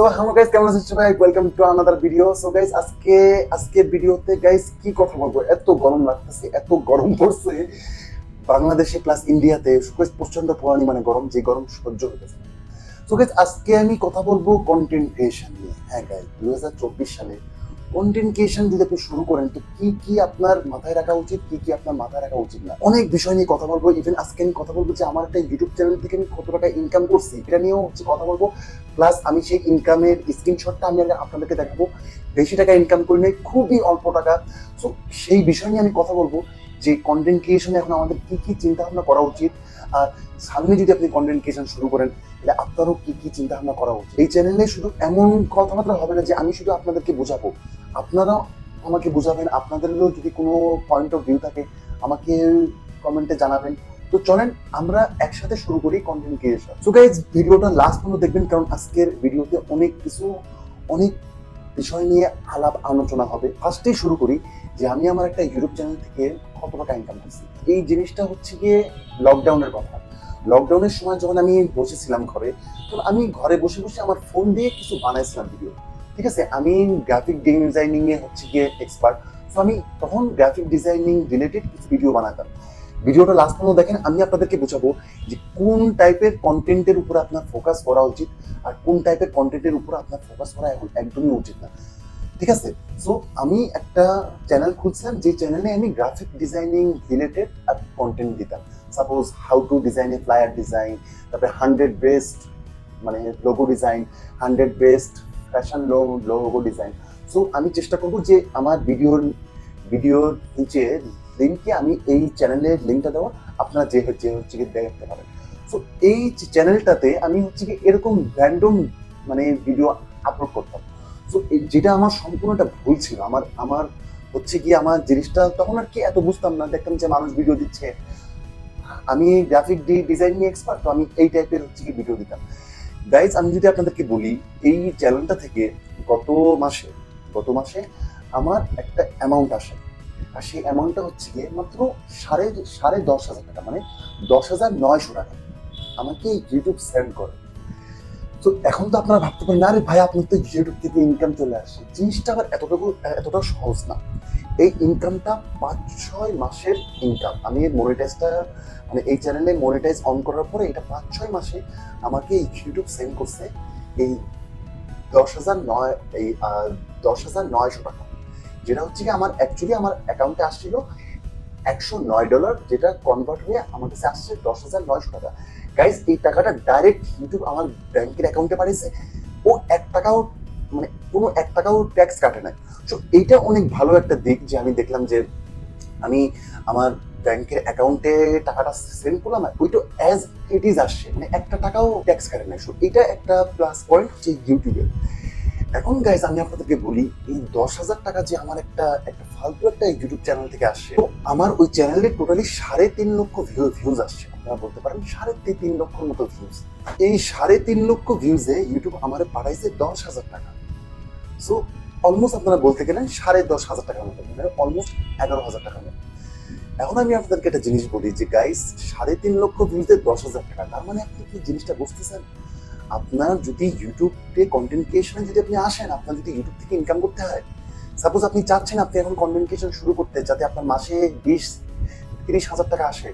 তো hello guys কেমন আছেন সবাই? Welcome to another video so guys আজকে আজকে ভিডিওতে গাইস কি কথা বলব? এত গরম লাগতেছে, এত গরম পড়ছে। বাংলাদেশে প্লাস ইন্ডিয়াতে গাইস প্রচণ্ড পরিমাণে গরম, যে গরম সহ্য হতেছে সো গাইস আজকে আমি কথা বলব কন্টেন্ট ক্রিয়েশন নিয়ে। হ্যাঁ গাইস দুই হাজার চব্বিশ সালে কন্টেন্ট যদি আপনি শুরু করেন, তো কি কি আপনার মাথায় রাখা উচিত, কি কি আপনার মাথায় রাখা উচিত না? অনেক বিষয় নিয়ে কথা বলব ইভেন আজকে আমি কথা বলব যে আমার একটা ইউটিউব চ্যানেল থেকে আমি কত টাকা ইনকাম করছি, এটা নিয়েও হচ্ছে কথা বলব। প্লাস আমি সেই ইনকামের স্ক্রিনশটটা আমি আপনাদেরকে দেখাবো। বেশি টাকা ইনকাম করি নাই, খুবই অল্প টাকা। সো সেই বিষয় নিয়ে আমি কথা বলব যে কন্টেন্ট ক্রিয়েশনে এখন আমাদের কি কি চিন্তা ভাবনা করা উচিত। আর সামনে যদি আপনি কন্টেন্ট ক্রিয়েশন শুরু করেন, তাহলে আপনারও কি কি চিন্তা ভাবনা করা উচিত? এই চ্যানেলে শুধু এমন কথাবার্তা হবে না যে আমি শুধু আপনাদেরকে বোঝাবো। আপনারাও আমাকে বোঝাবেন, আপনাদেরও যদি কোনো পয়েন্ট অফ ভিউ থাকে, আমাকে কমেন্টে জানাবেন। তো চলেন, আমরা একসাথে শুরু করি কন্টেন্ট ক্রিয়েশন সো গাইজ ভিডিওটা লাস্ট পর্যন্ত দেখবেন, কারণ আজকের ভিডিওতে অনেক কিছু, অনেক বিষয় নিয়ে আলাপ আলোচনা হবে। ফার্স্টেই শুরু করি যে আমি আমার একটা ইউটিউব চ্যানেল থেকে কত টাকা ইনকাম করছি এই জিনিসটা হচ্ছে গিয়ে লকডাউনের কথা। লকডাউনের সময় যখন আমি বসেছিলাম ঘরে, তখন আমি ঘরে বসে বসে আমার ফোন দিয়ে কিছু বানাইছিলাম ভিডিও ঠিক আছে? আমি গ্রাফিক ডিজাইনিং এ হচ্ছে গিয়ে এক্সপার্ট তো আমি তখন গ্রাফিক ডিজাইনিং রিলেটেড কিছু ভিডিও বানাতাম। ভিডিওটা লাস্ট পর্যন্ত দেখেন, আমি আপনাদেরকে বোঝাবো যে কোন টাইপের কন্টেন্টের উপর আপনার ফোকাস করা উচিত আর কোন টাইপের কন্টেন্টের উপর আপনার ফোকাস করা এখন একদমই উচিত না। ঠিক আছে? সো আমি একটা চ্যানেল খুলছিলাম, যে চ্যানেলে আমি গ্রাফিক ডিজাইনিং রিলেটেড আর কন্টেন্ট দিতাম। Suppose how to design a flyer design তারপরে হান্ড্রেড বেস্ট মানে logo design hundred best fashion logo design so আমি চেষ্টা করব যে আমার ভিডিওর ভিডিওর নিচে লিঙ্কে আমি এই চ্যানেলের লিঙ্কটা দেওয়া আপনারা যে যে হচ্ছে কি দেখতে পারেন। সো এই চ্যানেলটাতে আমি হচ্ছে কি এরকম র্যান্ডম মানে ভিডিও আপলোড করতাম। সো যেটা আমার সম্পূর্ণ একটা ভুল ছিল, আমার আমার হচ্ছে কি আমার জিনিসটা তখন আর কি এত বুঝতাম না। দেখতাম যে মানুষ ভিডিও দিচ্ছে। আমি গ্রাফিক ডিজাইনিং এক্সপার্ট তো আমি এই টাইপের হচ্ছে কি ভিডিও দিতাম। গাইজ আমি যদি আপনাদেরকে বলি, এই চ্যানেলটা থেকে গত মাসে গত মাসে আমার একটা অ্যামাউন্ট আসে। আর সেই অ্যামাউন্টটা হচ্ছে গিয়ে মাত্র সাড়ে সাড়ে দশ হাজার টাকা মানে দশ হাজার নয়শো টাকা। আমাকে ইউটিউব সেন্ড করে। তো এখন তো আপনারা ভাবতে পারেন না আরে ভাই, আপনার তো ইউটিউব থেকে ইনকাম চলে আসে। জিনিসটা আবার এতটুকু এতটা সহজ না। এই ইনকামটা পাঁচ, ছয় মাসের ইনকাম আমি এর মনিটাইজটা মানে এই চ্যানেলে মনিটাইজ অন করার পরে এটা পাঁচ, ছয় মাসে আমাকে এই ইউটিউব সেন্ড করছে এই দশ হাজার নয়, এই দশ হাজার নয়শো টাকা। যেটা হচ্ছে কি আমার অ্যাকচুয়ালি আমার অ্যাকাউন্টে আসছিল একশো নয় ডলার যেটা কনভার্ট হয়ে আমার কাছে আসছে দশ হাজার নয়শো টাকা। গাইজ এই টাকাটা ডাইরেক্ট ইউটিউব আমার ব্যাংকের অ্যাকাউন্টে পাঠিয়েছে। ও এক টাকাও মানে কোনো এক টাকাও ট্যাক্স কাটে নাই সো এইটা অনেক ভালো একটা দিক যে আমি দেখলাম যে আমি আমার ব্যাংকের অ্যাকাউন্টে টাকাটা সেন্ড করলাম ওইটা অ্যাজ ইট ইজ আসছে। মানে একটা টাকাও ট্যাক্স কাটে নাই। সো এটা একটা প্লাস পয়েন্ট হচ্ছে ইউটিউবের এখন গাইজ আমি আপনাদেরকে বলি, এই দশ হাজার টাকা যে আমার একটা একটা ফালতু একটা ইউটিউব চ্যানেল থেকে আসছে, তো আমার ওই চ্যানেলে টোটালি সাড়ে তিন লক্ষ ভিউ ভিউজ আসছে। আপনারা বলতে পারেন সাড়ে তিন লক্ষর মতো ভিউজ এই সাড়ে তিন লক্ষ ভিউজে ইউটিউব আমার পাঠাইছে দশ হাজার টাকা। সো অলমোস্ট আপনারা বলতে গেলেন সাড়ে দশ হাজার টাকার মতো মানে অলমোস্ট এগারো হাজার টাকার মতো। এখন আমি আপনাদেরকে একটা জিনিস বলি যে গাইস সাড়ে তিন লক্ষ ভিউতে দশ হাজার টাকা, তার মানে আপনি কি জিনিসটা বুঝতেছেন? আপনার যদি ইউটিউবে কন্টেন্ট ক্রিয়েশনে যদি আপনি আসেন, আপনার যদি ইউটিউব থেকে ইনকাম করতে হয় সাপোজ আপনি চাচ্ছেন আপনি এখন কন্টেন্ট ক্রিয়েশন শুরু করতে, যাতে আপনার মাসে বিশ, তিরিশ হাজার টাকা আসে,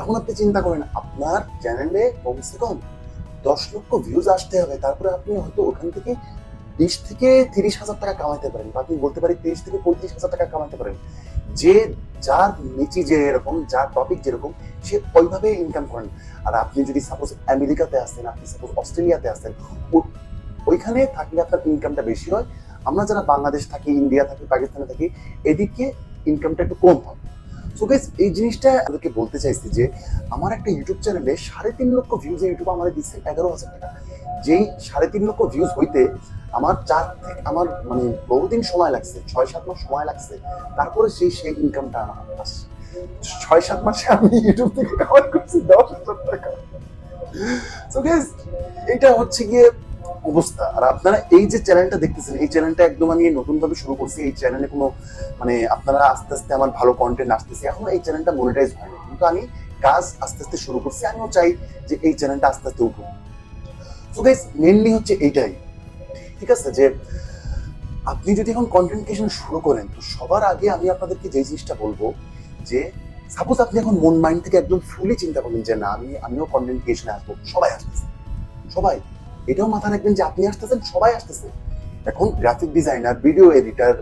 এখন আপনি চিন্তা করেন, আপনার চ্যানেলে কমসে কম দশ লক্ষ ভিউজ আসতে হবে, তারপরে আপনি হয়তো ওখান থেকে বিশ থেকে তিরিশ হাজার টাকা কামাইতে পারেন, বা আপনি বলতে পারি তিরিশ থেকে পঁয়ত্রিশ হাজার টাকা কামাইতে পারেন। যে যার নিচি যে এরকম যার টপিক যেরকম, সে ওইভাবে ইনকাম করেন। আর আপনি যদি সাপোজ আমেরিকাতে আসেন, আপনি সাপোজ অস্ট্রেলিয়াতে আসেন ওইখানে থাকলে আপনার ইনকামটা বেশি হয়। আমরা যারা বাংলাদেশ থাকি, ইন্ডিয়া থাকি, পাকিস্তানে থাকি, এদিকে ইনকামটা একটু কম হয়। সো গাইস এই জিনিসটা আমাদেরকে বলতে চাইছি যে, আমার একটা ইউটিউব চ্যানেলে সাড়ে তিন লক্ষ ভিউজ ইউটিউব আমাদের দিচ্ছে, এগারো হাজার টাকা। যেই সাড়ে তিন লক্ষ ভিউজ হইতে আমার চার থেকে আমার মানে বহুদিন সময় লাগছে, ছয় সাত মাস সময় লাগছে, তারপরে সেই সেই ইনকামটা আমার আসছে। ছয় সাত মাসে আমি ইউটিউব থেকে কামাই করছি দশ হাজার টাকা। এটা হচ্ছে গিয়ে অবস্থা। আর আপনারা এই যে চ্যানেলটা দেখতেছেন, এই চ্যানেলটা একদম আমি নতুন ভাবে শুরু করছি। এই চ্যানেলে কোনো মানে আপনারা আস্তে আস্তে আমার ভালো কন্টেন্ট আসতেছে। এখন এই চ্যানেলটা মনিটাইজ হয়নি। কিন্তু আমি কাজ আস্তে আস্তে শুরু করছি। আমিও চাই যে এই চ্যানেলটা আস্তে আস্তে উঠুক। সো গাইস মেনলি হচ্ছে এইটাই। ঠিক আছে? যে আপনি যদি এখন কন্টেন্ট ক্রিয়েশন শুরু করেন, তো সবার আগে আমি আপনাদেরকে যে জিনিসটা বলব, যে সাপোজ আপনি এখন মন মাইন্ড থেকে একদম ফুলি চিন্তা করবেন যে না, আমি, আমিও কন্টেন্ট ক্রিয়েশনে আসব, সবাই আসতেছে। সবাই। এটাও মাথায় রাখবেন যে আপনি আসতেছেন, সবাই আসতেছে। এখন graphic designer video editor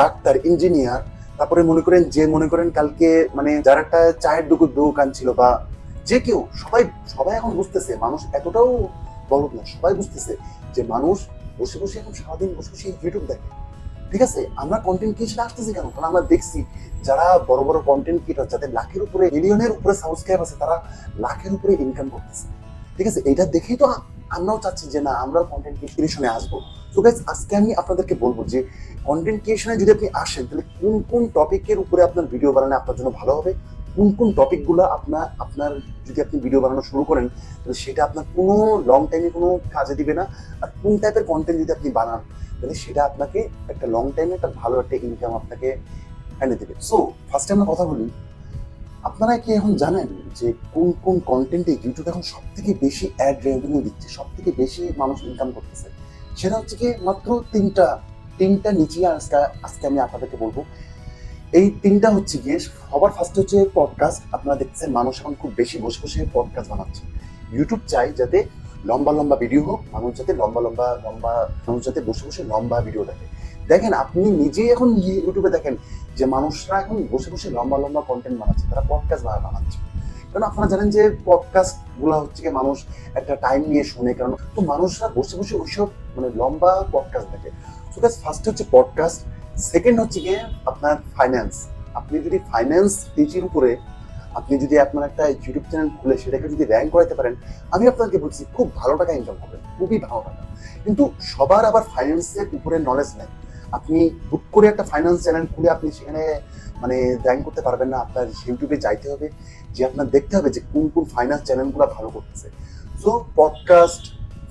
doctor engineer তারপরে মনে করেন যে মনে করেন কালকে মানে যার একটা চায়ের দোকান ছিল বা যে কেউ, সবাই সবাই এখন বুঝতেছে, মানুষ এতটাও বড় না, সবাই বুঝতেছে যে মানুষ বসে বসে এখন সারাদিন বসে বসে ইউটিউব দেখে। ঠিক আছে? আমরা কন্টেন্ট ক্রিয়েশনে আসতেছি কেন? কারণ আমরা দেখছি যারা বড় বড় কন্টেন্ট ক্রিয়েটর যাদের লাখের উপরে মিলিয়নের উপরে সাবস্ক্রাইব আছে, তারা লাখের উপরে ইনকাম করতেছে। ঠিক আছে? এটা দেখেই তো আমরাও চাচ্ছি যে না, আমরাও কন্টেন্ট ক্রিয়েশনে আসব। তো গাইজ আজকে আমি আপনাদেরকে বলব যে কন্টেন্ট ক্রিয়েশনে যদি আপনি আসেন, তাহলে কোন কোন টপিকের উপরে আপনার ভিডিও বানানো আপনার জন্য ভালো হবে? কোন কোন টপিকগুলো আপনার আপনার যদি আপনি ভিডিও বানানো শুরু করেন, তাহলে সেটা আপনার কোনো লং টাইমে কোনো কাজে দিবে না। আর কোন টাইপের কন্টেন্ট যদি আপনি বানান, তাহলে সেটা আপনাকে একটা লং টাইমে একটা ভালো একটা ইনকাম আপনাকে এনে দেবে। সো ফার্স্টে আমরা কথা বলি, আপনারা কি এখন জানেন যে কোন কোন কন্টেন্টে ইউটিউব এখন সব থেকে বেশি অ্যাড রেভিনিউ দিচ্ছে সব থেকে বেশি মানুষ ইনকাম করতেছে? সেটা হচ্ছে কি মাত্র তিনটা তিনটা নিচে আজকে আজকে আমি আপনাদেরকে বলব। এই তিনটা হচ্ছে গিয়ে সবার ফার্স্ট হচ্ছে পডকাস্ট আপনারা দেখছেন মানুষ এখন খুব বেশি বসে বসে পডকাস্ট বানাচ্ছে। ইউটিউব চাই যাতে লম্বা লম্বা ভিডিও হোক, মানুষ যাতে লম্বা লম্বা লম্বা, মানুষ যাতে বসে বসে লম্বা ভিডিও দেখে। দেখেন, আপনি নিজেই এখন ইউটিউবে দেখেন যে মানুষরা এখন বসে বসে লম্বা লম্বা কন্টেন্ট বানাচ্ছে, তারা পডকাস্ট বানাচ্ছে। কারণ আপনারা জানেন যে পডকাস্টগুলো হচ্ছে কি মানুষ একটা টাইম নিয়ে শুনে, কারণ তো মানুষরা বসে বসে ওইসব মানে লম্বা পডকাস্ট দেখে। সো ফার্স্ট হচ্ছে পডকাস্ট সেকেন্ড হচ্ছে গিয়ে আপনার ফাইন্যান্স আপনি যদি ফাইন্যান্স পেজের উপরে আপনি যদি আপনার একটা ইউটিউব চ্যানেল খুলে সেটাকে যদি র্যাঙ্ক করাতে পারেন, আমি আপনাকে বলছি খুব ভালো টাকা ইনকাম করবেন, খুবই ভালো টাকা। কিন্তু সবার আবার ফাইন্যান্সের উপরে নলেজ নেই। আপনি বুক করে একটা ফাইন্যান্স চ্যানেল খুলে আপনি সেখানে মানে র্যাঙ্ক করতে পারবেন না, আপনার ইউটিউবে যাইতে হবে, যে আপনার দেখতে হবে যে কোন কোন ফাইন্যান্স চ্যানেলগুলো ভালো করতেছে। সো পডকাস্ট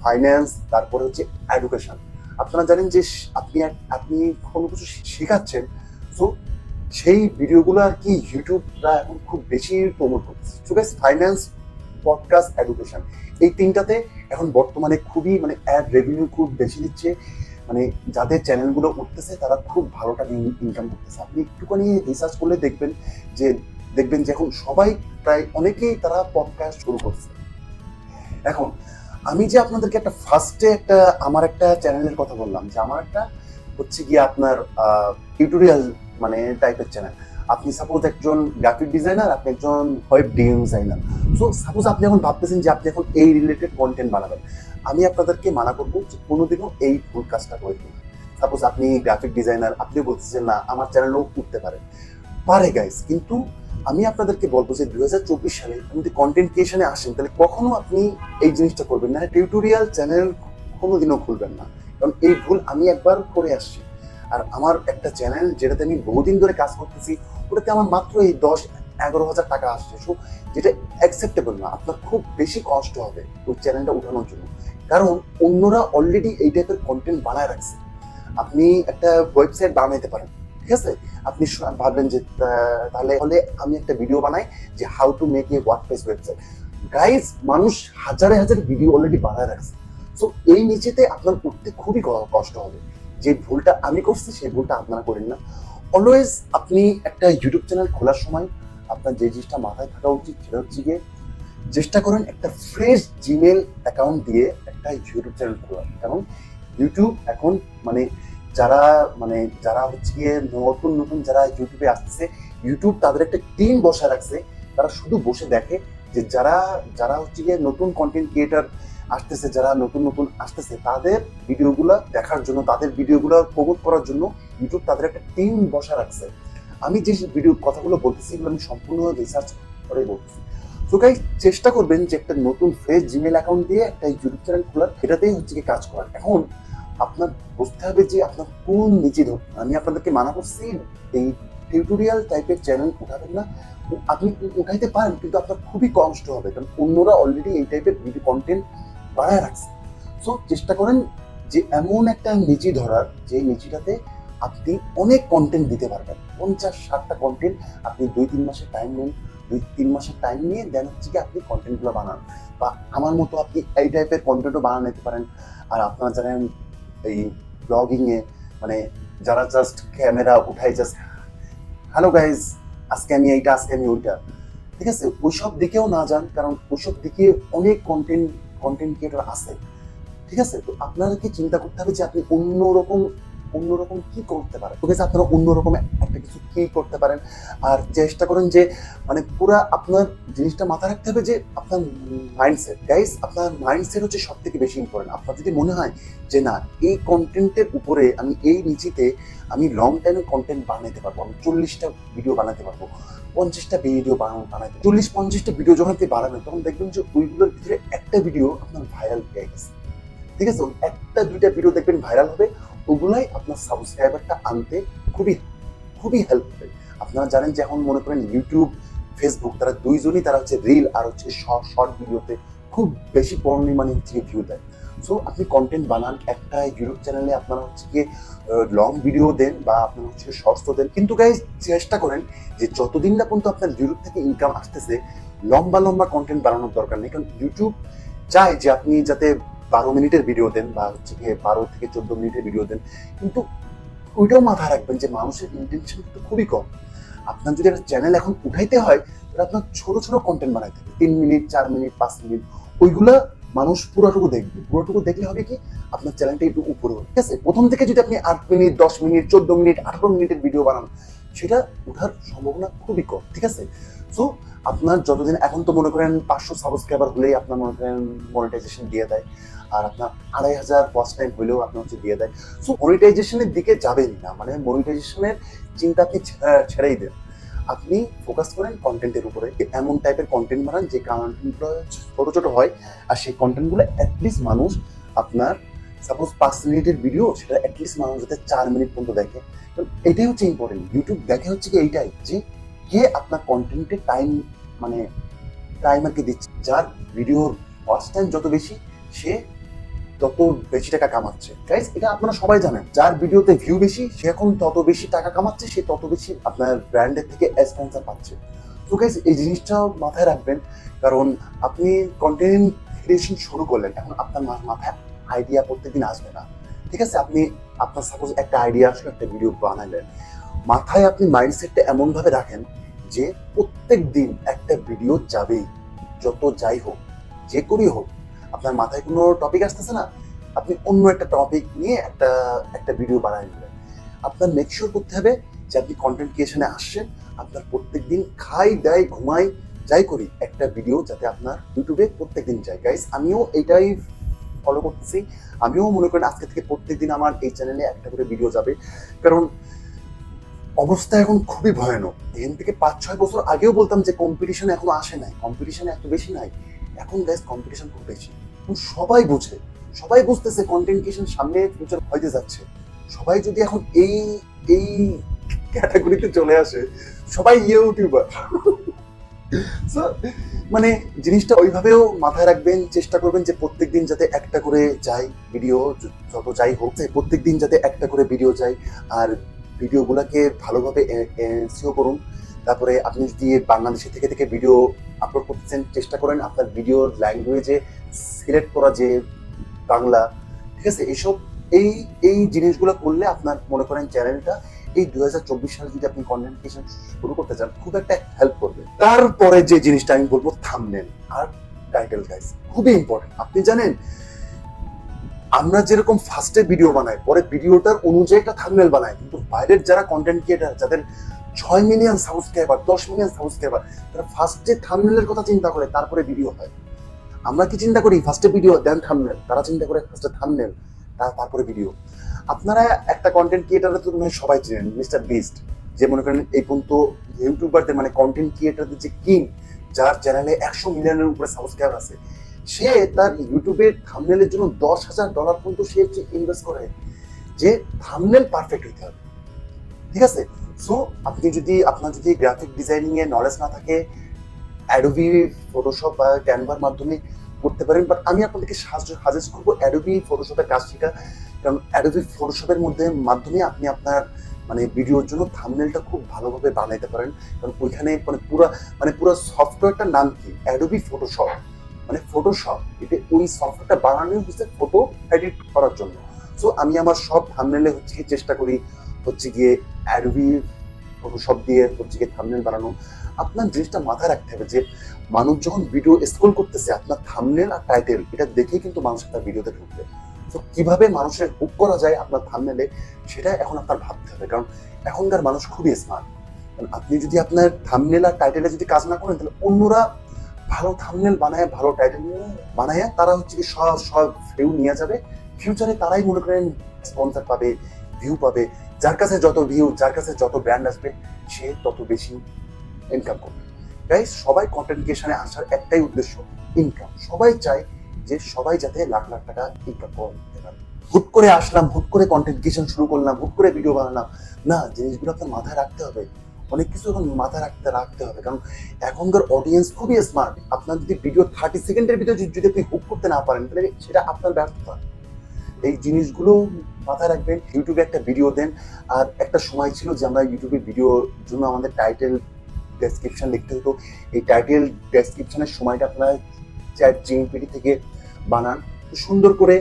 ফাইন্যান্স তারপরে হচ্ছে এডুকেশন আপনারা জানেন যে আপনি আপনি কোনো কিছু শেখাচ্ছেন, তো সেই ভিডিওগুলো আর কি ইউটিউবরা এখন খুব বেশি প্রমোট করতেছে। So guys finance podcast education এই তিনটাতে এখন বর্তমানে খুবই মানে অ্যাড রেভিনিউ খুব বেশি দিচ্ছে মানে যাদের চ্যানেলগুলো উঠতেছে, তারা খুব ভালো টাকা ইনকাম করতেছে। আপনি একটুখানি রিসার্চ করলে দেখবেন যে দেখবেন যে এখন সবাই প্রায় অনেকেই তারা পডকাস্ট শুরু করছে। এখন আমি যে আপনাদেরকে একটা ফার্স্টে একটা, আমার একটা চ্যানেলের কথা বললাম, যে আমার একটা হচ্ছে গিয়ে আপনার টিউটোরিয়াল মানে টাইপের চ্যানেল আপনি সাপোজ একজন গ্রাফিক ডিজাইনার আপনি একজন ওয়েব ডিজাইনার সো সাপোজ আপনি এখন ভাবতেছেন যে আপনি এখন এই রিলেটেড কন্টেন্ট বানাবেন। আমি আপনাদেরকে মানা করব যে কোনোদিনও এই ভুল কাজটা করবেন সাপোজ আপনি গ্রাফিক ডিজাইনার আপনি বলতেছেন, না, আমার চ্যানেলও উঠতে পারে। পারে গাইস কিন্তু আমি আপনাদেরকে বলব যে দুই হাজার চব্বিশ সালে আপনি যদি কন্টেন্ট ক্রিয়েশনে আসেন, তাহলে কখনো আপনি এই জিনিসটা করবেন না। টিউটোরিয়াল চ্যানেল কোনোদিনও খুলবেন না। কারণ এই ভুল আমি একবার করে আসছি। আর আমার একটা চ্যানেল যেটাতে আমি বহুদিন ধরে কাজ করতেছি, ওটাতে আমার মাত্র এই দশ এগারো হাজার টাকা আসছে। সো যেটা অ্যাকসেপ্টেবল না, আপনার খুব বেশি কষ্ট হবে ওই চ্যানেলটা উঠানোর জন্য। কারণ অন্যরা অলরেডি এই টাইপের কন্টেন্ট বানায় রাখছে। আপনি একটা ওয়েবসাইট বানাইতে পারেন ঠিক আছে? আপনি ভাববেন যে তাহলে হলে আমি একটা ভিডিও বানাই যে how to make a WordPress website guys মানুষ হাজারে হাজার ভিডিও অলরেডি বানায় রাখছে। সো এই নিচেতে আপনার করতে খুবই কষ্ট হবে। যে ভুলটা আমি করছি, সেই ভুলটা আপনারা করেন না। অলওয়েজ আপনি একটা ইউটিউব চ্যানেল খোলার সময় আপনার যে জিনিসটা মাথায় থাকা উচিত সেটা হচ্ছে গিয়ে চেষ্টা করেন একটা ফ্রেশ জিমেল অ্যাকাউন্ট দিয়ে একটা ইউটিউব চ্যানেল খোলার। কারণ ইউটিউব এখন মানে যারা মানে যারা হচ্ছে গিয়ে নতুন নতুন যারা ইউটিউবে আসতেছে ইউটিউব তাদের একটা টিম বসা রাখছে। তারা শুধু বসে দেখে যে যারা যারা হচ্ছে গিয়ে নতুন কন্টেন্ট ক্রিয়েটার আসতেছে, যারা নতুন নতুন আসতেছে, তাদের ভিডিওগুলো দেখার জন্য, তাদের ভিডিওগুলো প্রমোট করার জন্য ইউটিউব তাদের একটা টিম বসা রাখছে। আমি যে ভিডিও কথাগুলো বলতেছি, এগুলো আমি সম্পূর্ণ রিসার্চ করে বলতেছি। তো গাই চেষ্টা করবেন যে একটা নতুন ফ্রেশ জিমেল অ্যাকাউন্ট দিয়ে একটা ইউটিউব চ্যানেল খোলার, এটাতেই হচ্ছে কাজ করার। এখন আপনার বুঝতে হবে যে আপনার কোন নিচে আমি আপনাদেরকে মানা করছি এই টিউটোরিয়াল টাইপের চ্যানেল উঠাবেন না। আপনি উঠাইতে পারেন, কিন্তু আপনার খুবই কষ্ট হবে, কারণ অন্যরা অলরেডি এই টাইপের ভিডিও কন্টেন্ট বানায় রাখছে। সো চেষ্টা করেন যে এমন একটা নিচি ধরার যে নিচিটাতে আপনি অনেক কন্টেন্ট দিতে পারবেন। পঞ্চাশ, ষাটটা কন্টেন্ট আপনি দুই, তিন মাসের টাইম নেন, দুই, তিন মাসের টাইম নিয়ে দেন হচ্ছে কি আপনি কন্টেন্টগুলো বানান। বা আমার মতো আপনি এই টাইপের কন্টেন্টও বানানো নিতে পারেন। আর আপনারা জানেন এই ব্লগিংয়ে মানে যারা জাস্ট ক্যামেরা উঠাই জাস্ট হ্যালো গাইজ আজকে আমি এইটা, আজকে আমি ওইটা। ঠিক আছে, ওইসব দিকেও না যান, কারণ ওইসব দিকে অনেক কন্টেন্ট কন্টেন্ট ক্রিয়েটর আছে। ঠিক আছে, তো আপনাদেরকে চিন্তা করতে হবে যে আপনি অন্যরকম অন্যরকম কি করতে পারেন ঠিক আছে আপনারা অন্যরকম একটা কিছু কি করতে পারেন? আর চেষ্টা করেন যে মানে পুরা আপনার জিনিসটা মাথায় রাখতে হবে যে, আপনার মাইন্ডসেট গাইস আপনার মাইন্ডসেট হচ্ছে সব থেকে বেশি ইম্পর্টেন্ট আপনার যদি মনে হয় যে, না, এই কন্টেন্টের উপরে আমি এই নিচিতে আমি লং টাইমে কন্টেন্ট বানাইতে পারব, আমি চল্লিশটা ভিডিও বানাতে পারব, পঞ্চাশটা ভিডিও বানাতে চল্লিশ, পঞ্চাশটা ভিডিও যখন আপনি বানাবেন, তখন দেখবেন যে, ওইগুলোর ভিতরে একটা ভিডিও আপনার ভাইরাল পেয়ে গেছে। ঠিক আছে? একটা, দুইটা ভিডিও দেখবেন ভাইরাল হবে ওগুলাই আপনার সাবস্ক্রাইবারটা আনতে খুবই খুবই হেল্প করে। আপনারা জানেন যে এখন মনে করেন ইউটিউব ফেসবুক তারা দুইজনই তারা হচ্ছে রিল আর হচ্ছে শর্ট ভিডিওতে খুব বেশি পরিমাণে হচ্ছে ভিউ দেয়। সো আপনি কন্টেন্ট বানান, একটা ইউটিউব চ্যানেলে আপনারা হচ্ছে গিয়ে লং ভিডিও দেন বা আপনার হচ্ছে শর্টস দেন। কিন্তু গাইজ চেষ্টা করেন যে যতদিন না পর্যন্ত আপনার ইউটিউব থেকে ইনকাম আসতেছে, লম্বা লম্বা কন্টেন্ট বানানোর দরকার নেই। কারণ ইউটিউব চায় যে আপনি যাতে বারো মিনিটের ভিডিও দেন বা হচ্ছে গিয়ে বারো থেকে চোদ্দ মিনিটের ভিডিও দেন। কিন্তু ওইটাও মাথায় রাখবেন যে মানুষের ইন্টেনশন কিন্তু খুবই কম। আপনার যদি একটা চ্যানেল এখন উঠাইতে হয়, তাহলে আপনার ছোট ছোট কন্টেন্ট বানাইতে হবে। তিন মিনিট, চার মিনিট, পাঁচ মিনিট। ওইগুলা মানুষ পুরোটুকু দেখবে। পুরোটুকু দেখলে হবে কি, আপনার চ্যানেলটা একটু উপরে হবে ঠিক আছে? প্রথম থেকে যদি আপনি আট মিনিট, দশ মিনিট, চোদ্দ মিনিট, আঠারো মিনিটের ভিডিও বানান, সেটা ওঠার সম্ভাবনা খুবই কম। ঠিক আছে? সো আপনার যতদিন এখন তো মনে করেন পাঁচশো সাবস্ক্রাইবার হলেই আপনার মনে করেন মনিটাইজেশন দিয়ে দেয়, আর আপনার আড়াই হাজার ফার্স্ট টাইম হলেও আপনার হচ্ছে দিয়ে দেয়। সো মনিটাইজেশনের দিকে যাবেন না মানে মনিটাইজেশনের চিন্তা আপনি ছেড়েই দেন। আপনি ফোকাস করেন কন্টেন্টের উপরে এমন টাইপের কন্টেন্ট বানান যে কন্টেন্টগুলো ছোটো ছোটো হয়, আর সেই কন্টেন্টগুলো অ্যাটলিস্ট মানুষ আপনার সাপোজ পাঁচ মিনিটের ভিডিও সেটা অ্যাটলিস্ট মানুষ যাতে চার মিনিট পর্যন্ত দেখে। এটাই হচ্ছে ইম্পর্টেন্ট ইউটিউব দেখে হচ্ছে কি এইটাই যে কে আপনার কন্টেন্টে টাইম মানে টাইম আর কি দিচ্ছে। যার ভিডিওর ওয়াচ টাইম যত বেশি, সে তত বেশি টাকা কামাচ্ছে। গাইজ এটা আপনারা সবাই জানেন। যার ভিডিওতে ভিউ বেশি, সে এখন তত বেশি টাকা কামাচ্ছে, সে তত বেশি আপনার ব্র্যান্ডের থেকে স্পন্সর পাচ্ছে। তো গাইজ এই জিনিসটা মাথায় রাখবেন, কারণ আপনি কন্টেন্ট ক্রিয়েশন শুরু করলেন, এখন আপনার মাথায় আইডিয়া প্রত্যেকদিন আসবে না। ঠিক আছে, আপনি, আপনার সাপোজ একটা আইডিয়া আসলে একটা ভিডিও বানালেন। মাথায় আপনি মাইন্ডসেটটা এমনভাবে রাখেন যে প্রত্যেক দিন একটা ভিডিও যাবেই। যত যাই হোক, যে করি হোক, আপনার মাথায় কোনো টপিক আসতেছে না, আপনি অন্য একটা টপিক নিয়ে একটা একটা ভিডিও বানায় নেবেন। আপনার মেকশোর করতে হবে যে আপনি কন্টেন্ট ক্রিয়েশনে আসছেন, আপনার প্রত্যেক দিন খাই, দাই, ঘুমাই, যাই করি, একটা ভিডিও যাতে আপনার ইউটিউবে প্রত্যেক দিন যায়। গাইস আমিও এটাই ফলো করতেছি। আমিও মনে করেন আজকে থেকে প্রত্যেক দিন আমার এই চ্যানেলে একটা করে ভিডিও যাবে। কারণ অবস্থা এখন খুবই ভয়ানক। এখান থেকে পাঁচ ছয় বছর আগেও বলতাম যে কম্পিটিশন এখনও আসে নাই। কম্পিটিশন এত বেশি নাই। এখন গ্যাস কম্পিটিশন খুব বেশি। সবাই বুঝে। সবাই বুঝতেছে কন্টেন্ট ক্রিয়েশন সামনে ফিউচার হইতে যাচ্ছে। সবাই যদি এখন এই এই ক্যাটাগরিতে চলে আসে, সবাই ইউটিউবার মানে জিনিসটা ওইভাবেও মাথায় রাখবেন, চেষ্টা করবেন যে প্রত্যেক দিন যাতে একটা করে যায় ভিডিও যত যাই হোক প্রত্যেক দিন যাতে একটা করে ভিডিও যায় আর ভিডিওগুলোকে ভালোভাবে এনসিও করুন। তারপরে আপনি যদি বাংলাদেশে থেকে থেকে ভিডিও আপলোড করতেছেন, চেষ্টা করেন আপনার ভিডিওর ল্যাঙ্গুয়েজে সিলেক্ট করা যে বাংলা, ঠিক আছে? এইসব, এই এই জিনিসগুলো করলে আপনার মনে করেন চ্যানেলটা এই দু হাজার চব্বিশ সালে যদি আপনি কন্টেন্ট ক্রিয়েশন শুরু করতে চান, খুব একটা হেল্প করবে। তারপরে যে জিনিসটা আমি বলব থামনেল আর টাইটেল গাইস খুবই ইম্পর্টেন্ট আপনি জানেন আমরা যেরকম ফার্স্টে ভিডিও বানাই, পরে ভিডিওটার অনুযায়ী একটা থামনেল বানাই, কিন্তু বাইরের যারা কন্টেন্ট ক্রিয়েটার যাদের ছয় মিলিয়ন সাবস্ক্রাইবার দশ মিলিয়ন সাবস্ক্রাইবার তারা ফার্স্টে থামনেলের কথা চিন্তা করে, তারপরে ভিডিও হয়। আমরা কি চিন্তা করি? ফার্স্টে ভিডিও দেন থামনেল তারা চিন্তা করে ফার্স্টে থামনেল তারপরে ভিডিও আপনারা একটা কন্টেন্ট ক্রিয়েটারের তো মনে সবাই চেনেন মিস্টার বিস্ট যে মনে করেন এই পর্যন্ত ইউটিউবারদের মানে কন্টেন্ট ক্রিয়েটারদের যে কিং যার চ্যানেলে একশো মিলিয়নের উপরে সাবস্ক্রাইবার আছে। সে তার ইউটিউবের থামনেলের জন্য দশ হাজার ডলার পর্যন্ত সে ইনভেস্ট করে। যে থামনেল পারফেক্ট হইতে হবে। ঠিক আছে? সো আপনি যদি, আপনার যদি গ্রাফিক ডিজাইনিং এর নলেজ না থাকে অ্যাডোবি ফটোশপ বা ক্যানভার মাধ্যমে করতে পারেন বাট আমি আপনাদেরকে সাজেস্ট করব অ্যাডোবি ফটোশপের কাজ শেখা কারণ অ্যাডোবি ফটোশপের মধ্যে, মাধ্যমে আপনি আপনার মানে ভিডিওর জন্য থামনেলটা খুব ভালোভাবে বানাইতে পারেন। কারণ ওইখানে মানে পুরো মানে পুরো সফটওয়্যারটার নাম কি? অ্যাডোবি ফটোশপ মানে ফটোশপ এটা ওই সফটওয়্যারটা বানানো হচ্ছে ফটো এডিট করার জন্য। সো আমি আমার সব থামনেলে হচ্ছে গিয়ে চেষ্টা করি হচ্ছে গিয়ে অ্যাডবি ফটোশপ দিয়ে হচ্ছে গিয়ে থামনেল বানানো। আপনার জিনিসটা মাথায় রাখতে হবে যে, মানুষ যখন ভিডিও স্ক্রল করতেছে, আপনার থামনেল আর টাইটেল এটা দেখেই কিন্তু মানুষ আপনার ভিডিওতে ঢুকবে। তো কীভাবে মানুষের হুক করা যায় আপনার থামনেলে সেটা এখন আপনার ভাবতে হবে। কারণ এখনকার মানুষ খুবই স্মার্ট আপনি যদি আপনার থামনেল আর টাইটেলে যদি কাজ না করেন, তাহলে অন্যরা ভালো থামনেল বানায়, ভালো টাইটেল বানায়, তারা হচ্ছে সব সব ভিউ নিয়ে যাবে। ফিউচারে তারাই মনে করেন স্পন্সার পাবে ভিউ পাবে। যার কাছে যত ভিউ যার কাছে যত ব্র্যান্ড আসবে, সে তত বেশি ইনকাম করবে। তাই সবাই কন্টেন্ট ক্রিয়েশনে আসার একটাই উদ্দেশ্য ইনকাম সবাই চায় যে সবাই যাতে লাখ লাখ টাকা ইনকাম করতে পারে হুট করে আসলাম, হুট করে কন্টেন্ট ক্রিয়েশন শুরু করলাম, হুট করে ভিডিও বানালাম। না, জিনিসগুলো আপনার মাথায় রাখতে হবে। অনেক কিছু এখন মাথায় রাখতে রাখতে হবে। কারণ এখনকার অডিয়েন্স খুবই স্মার্ট আপনার যদি ভিডিও থার্টি সেকেন্ডের ভিতরে যদি আপনি হুক করতে না পারেন, তাহলে সেটা আপনার ব্যর্থতা। এই জিনিসগুলো মাথায় রাখবেন। ইউটিউবে একটা ভিডিও দেন। আর একটা সময় ছিল যে আমরা ইউটিউবে ভিডিওর জন্য আমাদের টাইটেল ডেসক্রিপশন লিখতে হতো। এই টাইটেল ডেসক্রিপশনের সময়টা আপনারা চ্যাট জিএমপিটি থেকে বানান। সুন্দর করে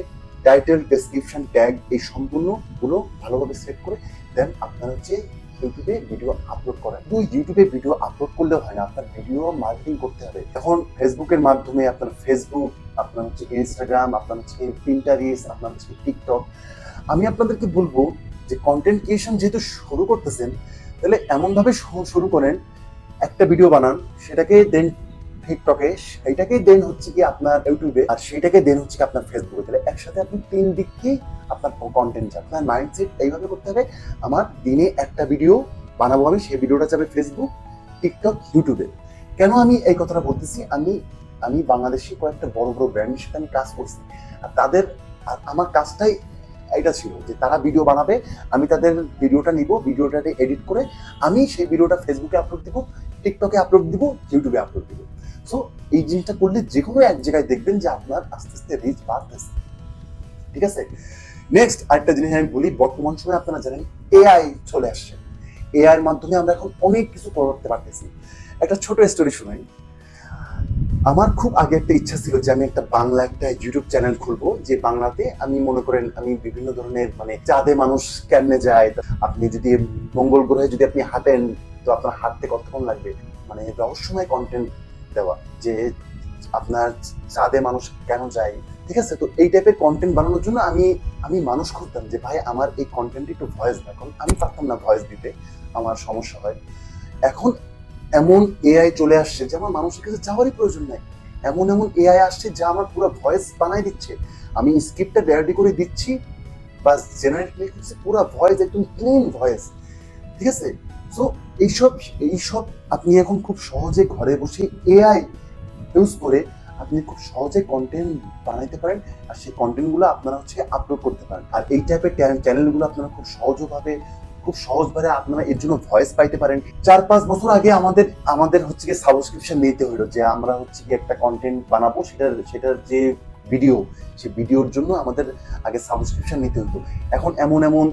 টাইটেল ডেসক্রিপশন ট্যাগ এই সম্পূর্ণগুলো ভালোভাবে সেট করে দেন আপনারা হচ্ছে ইউটিউবে ভিডিও আপলোড করেন দুই ইউটিউবে ভিডিও আপলোড করলে হয় না, আপনার ভিডিও মার্কেটিং করতে হবে। এখন ফেসবুকের মাধ্যমে আপনার ফেসবুক আপনার হচ্ছে ইনস্টাগ্রাম আপনার হচ্ছে প্রিন্টারিস আপনার হচ্ছে টিকটক আমি আপনাদেরকে বলব যে কন্টেন্ট ক্রিয়েশন যেহেতু শুরু করতেছেন, তাহলে এমনভাবে শুরু করেন, একটা ভিডিও বানান, সেটাকে দেন টিকটকে সেইটাকে দেন হচ্ছে কি আপনার ইউটিউবে, আর সেইটাকে দেন হচ্ছে কি আপনার ফেসবুকে তাহলে একসাথে আপনি তিন দিককেই আপনার কন্টেন্ট যাবে আপনার মাইন্ডসেট এইভাবে করতে হবে, আমার দিনে একটা ভিডিও বানাবো আমি, সেই ভিডিওটা যাবে ফেসবুক টিকটক ইউটিউবে কেন আমি এই কথাটা বলতেছি? আমি আমি বাংলাদেশি কয়েকটা বড় বড় ব্র্যান্ডের সাথে আমি কাজ করছি। আর তাদের, আর আমার কাজটাই এটা ছিল যে তারা ভিডিও বানাবে, আমি তাদের ভিডিওটা নিব ভিডিওটাকে এডিট করে আমি সেই ভিডিওটা ফেসবুকে আপলোড দিব টিকটকে আপলোড দিব ইউটিউবে আপলোড দিব। সো এই জিনিসটা করলে যে কোনো এক জায়গায় দেখবেন যে আপনার আস্তে আস্তে রিচ বাড়তেছে। ঠিক আছে? নেক্সট আরেকটা জিনিস আমি বলি, বর্তমান সময়ে আপনারা জানেন এআই চলে আসছে। এআই এর মাধ্যমে আমরা এখন অনেক কিছু করতে পারতেছি। একটা ছোট স্টোরি শুনাই। আমার খুব আগে একটা ইচ্ছা ছিল যে আমি একটা বাংলা একটা ইউটিউব চ্যানেল খুলবো, যে বাংলাতে আমি মনে করেন আমি বিভিন্ন ধরনের মানে চাঁদে মানুষ কেমনে যায়। আপনি যদি মঙ্গল গ্রহে যদি আপনি হাঁটেন, তো আপনার হাঁটতে কতক্ষণ লাগবে? মানে রহস্যময় কন্টেন্ট দেওয়া, যে আপনার চাঁদে মানুষ কেন যায়? ঠিক আছে, তো এই টাইপের কন্টেন্ট বানানোর জন্য আমি আমি মানুষ খুঁজতাম যে, ভাই, আমার এই কন্টেন্ট একটু ভয়েস এখন আমি পারতাম না ভয়েস দিতে, আমার সমস্যা হয়। এখন এমন এআই চলে আসছে যে, আমার মানুষের কাছে যাওয়ারই প্রয়োজন নাই। এমন এমন এআই আসছে যা আমার পুরো ভয়েস বানাই দিচ্ছে। আমি স্ক্রিপ্টটা রেডি করে দিচ্ছি বা জেনারেট করছে পুরো ভয়েস একদম ক্লিন ভয়েস ঠিক আছে? সো এইসব এইসব আপনি এখন খুব সহজে ঘরে বসে এআই ইউজ করে আপনি খুব সহজে কন্টেন্ট বানাইতে পারেন। আর সেই কন্টেন্টগুলো আপনারা হচ্ছে আপলোড করতে পারেন। আর এই টাইপের চ্যানেলগুলো আপনারা খুব সহজভাবে খুব সহজভাবে আপনারা এর জন্য ভয়েস পাইতে পারেন। চার পাঁচ বছর আগে আমাদের আমাদের হচ্ছে গিয়ে সাবস্ক্রিপশন নিতে হলো যে আমরা হচ্ছে গিয়ে একটা কন্টেন্ট বানাবো। সেটার সেটার যে ভিডিও সেই ভিডিওর জন্য আমাদের আগে সাবস্ক্রিপশন নিতে হতো এখন এমন এমন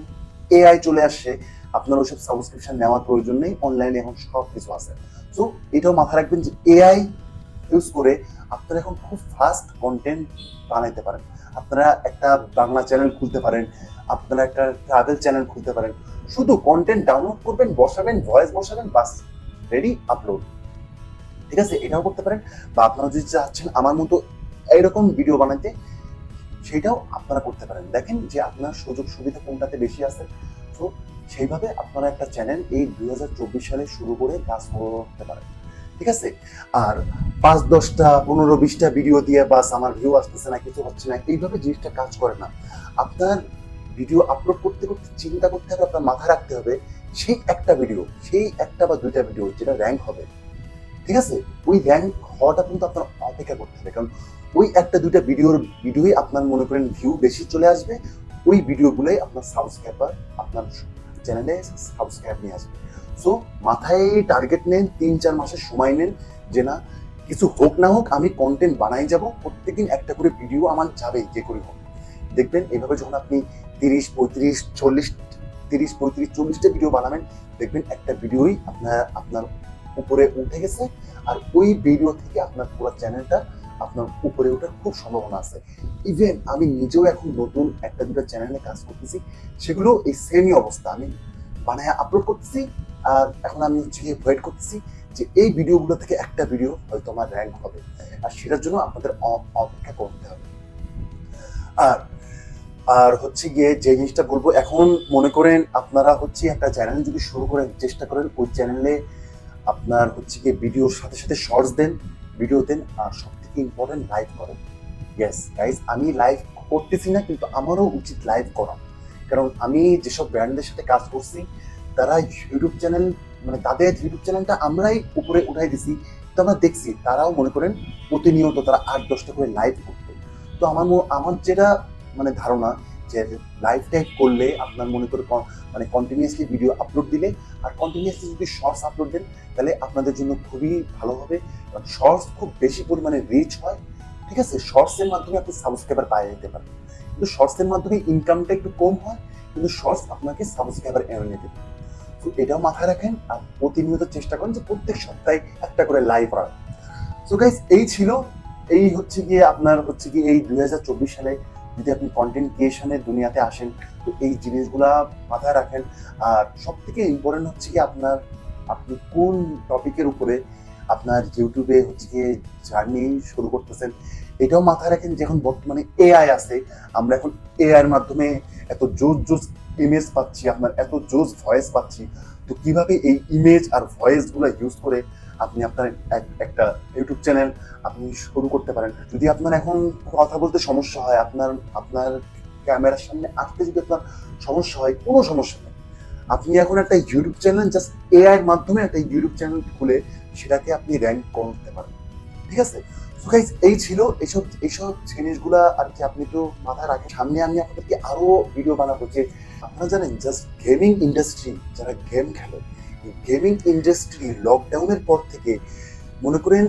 এআই চলে আসছে আপনার ওসব সাবস্ক্রিপশন নেওয়ার প্রয়োজন নেই অনলাইনে এখন সব কিছু আছে। তো এটাও মাথায় রাখবেন যে এআই ইউজ করে আপনারা এখন খুব ফাস্ট কন্টেন্ট বানাইতে পারেন। আপনারা একটা বাংলা চ্যানেল খুলতে পারেন, আপনারা একটা ট্রাভেল চ্যানেল খুলতে পারেন। শুধু কন্টেন্ট ডাউনলোড করবেন, বসাবেন ভয়েস বসাবেন, বাস রেডি আপলোড ঠিক আছে? এটাও করতে পারেন। বা আপনারা যদি চাচ্ছেন আমার মতো এইরকম ভিডিও বানাইতে, সেটাও আপনারা করতে পারেন। দেখেন যে আপনার সুযোগ সুবিধা কোনটাতে বেশি আছে? তো সেইভাবে আপনারা একটা চ্যানেল এই দুই হাজার চব্বিশ সালে শুরু করে কাজ করতে পারেন। ঠিক আছে? আর পাঁচ দশটা, পনেরো বিশটা ভিডিও দিয়ে বাস আমার ভিউ আসতেছে না, কিছু হচ্ছে না, এইভাবে জিনিসটা কাজ করে না। আপনার ভিডিও আপলোড করতে করতে চিন্তা করতে হবে, আপনার মাথায় রাখতে হবে, সেই একটা ভিডিও সেই একটা বা দুইটা ভিডিও যেটা র্যাঙ্ক হবে। ঠিক আছে? ওই র্যাঙ্ক হওয়াটা কিন্তু আপনার অপেক্ষা করতে হবে, কারণ ওই একটা দুইটা ভিডিওর ভিডিওই আপনার মনে করেন ভিউ বেশি চলে আসবে, ওই ভিডিওগুলোই আপনার সাবস্ক্রাইবার আপনার চ্যানেলে সাবস্ক্রাইব নিয়ে আসবে। সো মাথায় টার্গেট নেন, তিন চার মাসের সময় নেন যে না, কিছু হোক না হোক, আমি কন্টেন্ট বানাই যাব, প্রত্যেকদিন একটা করে ভিডিও আমার যাবেই, যে করে হোক। দেখবেন, এভাবে যখন আপনি তিরিশ, পঁয়ত্রিশ, চল্লিশ, তিরিশ, পঁয়ত্রিশ, চল্লিশটা ভিডিও বানাবেন, দেখবেন একটা ভিডিওই আপনার আপনার উপরে উঠে গেছে। আর ওই ভিডিও থেকে আপনার পুরো চ্যানেলটা আপনার উপরে ওঠার খুব সম্ভাবনা আছে। ইভেন আমি নিজেও এখন নতুন একটা দুটো চ্যানেলে কাজ করতেছি, সেগুলো এই সেমই অবস্থা। আমি বানায় আপলোড করতেছি, আর এখন আমি হচ্ছে ওয়েট করতেছি যে এই ভিডিওগুলো থেকে একটা ভিডিও হয়তো আমার র্যাঙ্ক হবে। আর সেটার জন্য আপনাদের অপেক্ষা করতে হবে। আর আর হচ্ছে গিয়ে যে জিনিসটা বলব, এখন মনে করেন আপনারা হচ্ছে একটা চ্যানেল যদি শুরু করেন, চেষ্টা করেন ওই চ্যানেলে আপনার হচ্ছে গিয়ে ভিডিওর সাথে সাথে শর্টস দেন ভিডিও দেন, আর সব ইম্পর্টেন্ট লাইভ করেন? ইয়েস গাইজ আমি লাইভ করতেছি না, কিন্তু আমারও উচিত লাইভ করা। কারণ আমি যেসব ব্র্যান্ডের সাথে কাজ করছি, তারা ইউটিউব চ্যানেল মানে তাদের ইউটিউব চ্যানেলটা আমরাই উপরে উঠাই দিছি। তো আমরা দেখছি, তারাও মনে করেন প্রতিনিয়ত তারা আট দশটা করে লাইভ করতো। তো আমার আমার যেটা মানে ধারণা যে লাইভ টাইপ করলে আপনার মনে করে মানে কন্টিনিউয়াসলি ভিডিও আপলোড দিলে, আর কন্টিনিউয়াসলি যদি শর্টস আপলোড দেন, তাহলে আপনাদের জন্য খুবই ভালো হবে। কারণ শর্টস খুব বেশি পরিমাণে রিচ হয়। ঠিক আছে? শর্টসের মাধ্যমে আপনি সাবস্ক্রাইবার পাই যেতে পারেন। কিন্তু শর্টসের মাধ্যমে ইনকামটা একটু কম হয়, কিন্তু শর্টস আপনাকে সাবস্ক্রাইবার এনে দেবে তো এটাও মাথায় রাখেন, আর প্রতিনিয়ত চেষ্টা করেন যে প্রত্যেক সপ্তাহে একটা করে লাইভ করার। সো গাইস এই ছিল, এই হচ্ছে গিয়ে আপনার হচ্ছে কি এই দু হাজার চব্বিশ সালে যদি আপনি কন্টেন্ট ক্রিয়েশনের দুনিয়াতে আসেন, তো এই জিনিসগুলা মাথায় রাখেন। আর সব থেকে ইম্পর্টেন্ট হচ্ছে কি আপনার, আপনি কোন টপিকের উপরে আপনার ইউটিউবে হচ্ছে গিয়ে জার্নি শুরু করতেছেন, এটাও মাথায় রাখেন যে এখন বর্তমানে এআই আছে। আমরা এখন এআইয়ের মাধ্যমে এত জোস জোস ইমেজ পাচ্ছি, আপনার এত জোস ভয়েস পাচ্ছি। তো কীভাবে এই ইমেজ আর ভয়েসগুলো ইউজ করে আপনি আপনার একটা ইউটিউব চ্যানেল আপনি শুরু করতে পারেন। যদি আপনার এখন কথা বলতে সমস্যা হয়, আপনার আপনার ক্যামেরার সামনে আসতে যদি আপনার সমস্যা হয়, কোনো সমস্যা নেই। আপনি এখন একটা ইউটিউব চ্যানেল জাস্ট এআই এর মাধ্যমে একটা ইউটিউব চ্যানেল খুলে সেটাকে আপনি র্যাঙ্ক করতে পারেন। ঠিক আছে? এই ছিল এইসব এইসব জিনিসগুলা আর কি আপনি একটু মাথায় রাখেন। সামনে আমি আপনাদেরকে আরও ভিডিও বানাবো যে, আপনারা জানেন জাস্ট গেমিং ইন্ডাস্ট্রি যারা গেম খেলে গেমিং ইন্ডাস্ট্রি লকডাউনের পর থেকে, মনে করেন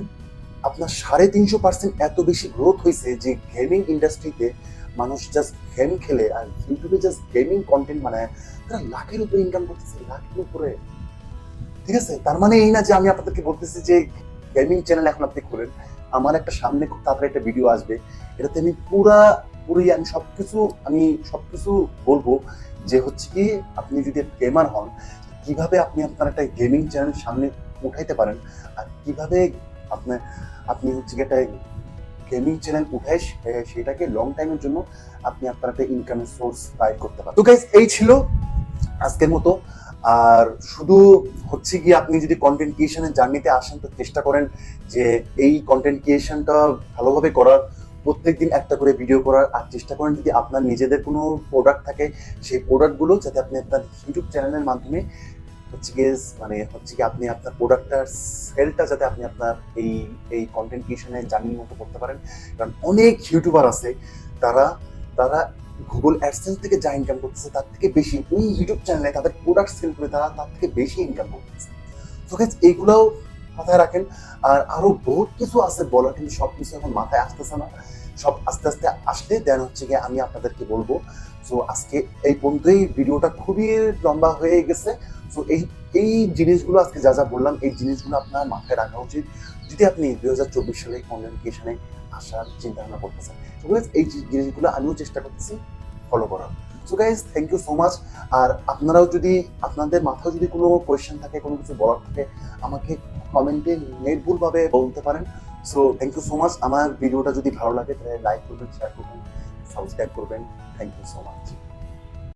আপনার সাড়ে তিনশো পার্সেন্ট এত বেশি গ্রোথ হয়েছে যে গেমিং ইন্ডাস্ট্রিতে মানুষ জাস্ট গেম খেলে আর ইউটিউবে জাস্ট গেমিং কন্টেন্ট বানায়। তারা লাখের উপরে ইনকাম করতেছে, লাখের উপরে। ঠিক আছে? তার মানে এই না যে আমি আপনাদেরকে বলতেছি যে গেমিং চ্যানেল এখন আপনি খুলেন। আমার একটা সামনে খুব তাড়াতাড়ি একটা ভিডিও আসবে। এটাতে আমি পুরা, পুরি আমি সবকিছু আমি সবকিছু বলব যে হচ্ছে কি, আপনি যদি গেমার হন কীভাবে আপনি আপনার একটা গেমিং চ্যানেল সামনে উঠাইতে পারেন? আর কীভাবে আপনার আপনি হচ্ছে একটা গেমিং চ্যানেল উঠায় সে- সেটাকে লং টাইমের জন্য আপনি আপনার একটা ইনকামের সোর্স বাইর করতে পারেন। তো গাইস এই ছিল আজকের মতো। আর শুধু হচ্ছে কি আপনি যদি কন্টেন্ট ক্রিয়েশনের জার্নিতে আসেন, তো চেষ্টা করেন যে এই কন্টেন্ট ক্রিয়েশনটা ভালোভাবে করার। প্রত্যেকদিন একটা করে ভিডিও করার আর চেষ্টা করেন যদি আপনার নিজেদের কোনো প্রোডাক্ট থাকে, সেই প্রোডাক্টগুলো যাতে আপনি আপনার ইউটিউব চ্যানেলের মাধ্যমে হচ্ছে গিয়ে মানে হচ্ছে কি আপনি আপনার প্রোডাক্টটার সেলটা যাতে আপনি আপনার এই এই কন্টেন্ট ক্রিয়েশনে জার্নির মতো করতে পারেন। কারণ অনেক ইউটিউবার আছে, তারা তারা গুগল অ্যাডসেন্স থেকে যা ইনকাম করতেছে, তার থেকে বেশি ওই ইউটিউব চ্যানেলে তাদের প্রোডাক্ট সেল করে তারা তার থেকে বেশি ইনকাম করতেছে। তো গাইজ এইগুলোও মাথায় রাখেন। আর আরও বহুত কিছু আছে বলার, কিন্তু সব কিছু এখন মাথায় আসতেছে না। সব আস্তে আস্তে আসলে দেন হচ্ছে গিয়ে আমি আপনাদেরকে বলব সো আজকে এই পর্যন্তই ভিডিওটা খুবই লম্বা হয়ে গেছে সো এই এই জিনিসগুলো আজকে যা যা বললাম এই জিনিসগুলো আপনার মাথায় রাখা উচিত। যদি আপনি দুই হাজার চব্বিশ সালে কমিউনিকেশনে আসার চিন্তা ভাবনা করতেছেন guys, এই জিনিসগুলো আমিও চেষ্টা করতেছি ফলো করার। So guys thank you so much আর আপনারাও যদি আপনাদের মাথায় যদি কোনো কোয়েশ্চেন থাকে কোনো কিছু বলার থাকে আমাকে কমেন্টে নির্ভুলভাবে বলতে পারেন। So thank you so much আমার ভিডিওটা যদি ভালো লাগে, তাহলে লাইক করবেন শেয়ার করবেন সাবস্ক্রাইব করবেন। Thank you so much